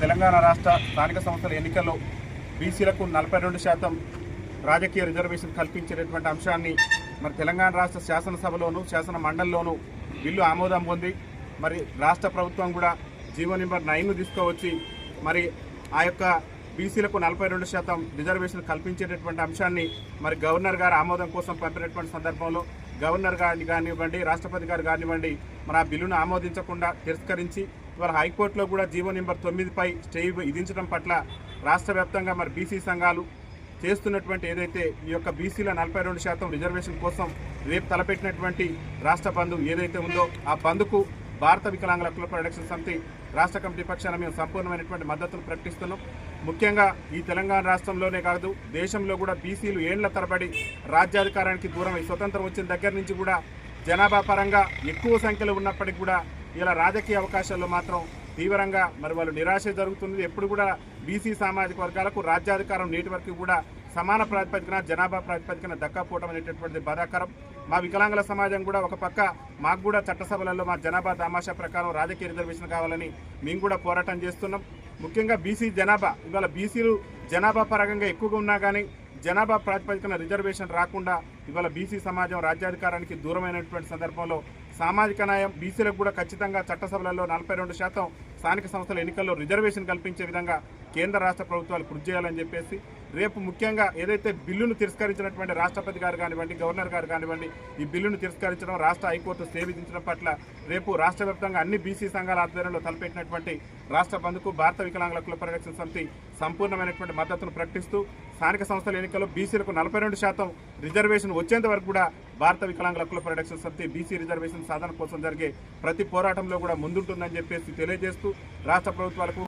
తెలంగాణ రాష్ట్ర స్థానిక సంస్థల ఎన్నికల్లో బీసీలకు నలభై రెండు శాతం రాజకీయ రిజర్వేషన్ కల్పించేటటువంటి అంశాన్ని మరి తెలంగాణ రాష్ట్ర శాసనసభలోను శాసన మండలిలోను బిల్లు ఆమోదం పొంది మరి రాష్ట్ర ప్రభుత్వం కూడా జీవో నెంబర్ నైన్ను తీసుకువచ్చి మరి ఆ యొక్క బీసీలకు నలభై రెండు శాతం రిజర్వేషన్ కల్పించేటటువంటి అంశాన్ని మరి గవర్నర్ గారు ఆమోదం కోసం పంపినటువంటి సందర్భంలో గవర్నర్ గారిని కానివ్వండి రాష్ట్రపతి గారు కానివ్వండి మరి ఆ బిల్లును ఆమోదించకుండా తిరస్కరించి ఇవాళ హైకోర్టులో కూడా జీవో నెంబర్ తొమ్మిదిపై స్టే విధించడం పట్ల రాష్ట్ర వ్యాప్తంగా మరి బీసీ సంఘాలు చేస్తున్నటువంటి ఏదైతే ఈ యొక్క బీసీల నలభై రెండు శాతం రిజర్వేషన్ కోసం రేపు తలపెట్టినటువంటి రాష్ట్ర బంధు ఏదైతే ఉందో ఆ బంధుకు భారత వికలాంగుల కుల ప్రొడక్షన్ సమితి రాష్ట్ర కమిటీ పక్షాన మేము సంపూర్ణమైనటువంటి మద్దతును ప్రకటిస్తున్నాం. ముఖ్యంగా ఈ తెలంగాణ రాష్ట్రంలోనే కాదు దేశంలో కూడా బీసీలు ఏండ్ల తరబడి రాజ్యాధికారానికి దూరమై స్వతంత్రం వచ్చిన దగ్గర నుంచి కూడా జనాభా పరంగా ఎక్కువ సంఖ్యలో ఉన్నప్పటికీ కూడా ఇలా రాజకీయ అవకాశాల్లో మాత్రం తీవ్రంగా మరి వాళ్ళు నిరాశ జరుగుతుంది ఎప్పుడు కూడా బీసీ సామాజిక వర్గాలకు రాజ్యాధికారం నేటి వరకు కూడా సమాన ప్రాతిపదికన జనాభా ప్రాతిపదికన దక్కపోవడం అనేటటువంటిది బాధాకరం. మా వికలాంగుల సమాజం కూడా ఒక పక్క మాకు కూడా చట్టసభలలో మా జనాభా దామాషా ప్రకారం రాజకీయ రిజర్వేషన్ కావాలని మేము కూడా పోరాటం చేస్తున్నాం. ముఖ్యంగా బీసీ జనాభా ఇవాళ బీసీలు జనాభా పరంగా ఎక్కువగా ఉన్నా కానీ జనాభా ప్రాతిపదికన రిజర్వేషన్ రాకుండా ఇవాళ బీసీ సమాజం రాజ్యాధికారానికి దూరమైనటువంటి సందర్భంలో సామాజిక న్యాయం బీసీలకు కూడా ఖచ్చితంగా చట్టసభలలో నలభై రెండు శాతం స్థానిక సంస్థల ఎన్నికల్లో రిజర్వేషన్ కల్పించే విధంగా కేంద్ర రాష్ట్ర ప్రభుత్వాలు కృషి చేయాలని చెప్పేసి రేపు ముఖ్యంగా ఏదైతే బిల్లును తిరస్కరించినటువంటి రాష్ట్రపతి గారు కానివ్వండి గవర్నర్ గారు కానివ్వండి ఈ బిల్లును తిరస్కరించడం రాష్ట్ర హైకోర్టు సేవించడం పట్ల రేపు రాష్ట్ర వ్యాప్తంగా అన్ని బీసీ సంఘాల ఆధ్వర్యంలో తలపెట్టినటువంటి రాష్ట్ర బంధుకు భారత వికలాంగుల కుల పరిరక్షణ సమితి సంపూర్ణమైనటువంటి మద్దతును ప్రకటిస్తూ స్థానిక సంస్థల ఎన్నికల్లో బీసీలకు నలభై రెండు శాతం రిజర్వేషన్ వచ్చేంత వరకు కూడా భారత వికలాంగుల హక్కుల పరిరక్షణ సమితి బీసీ రిజర్వేషన్ సాధన కోసం జరిగే ప్రతి పోరాటంలో కూడా ముందుంటుందని చెప్పేసి తెలియజేస్తూ రాష్ట్ర ప్రభుత్వాలకు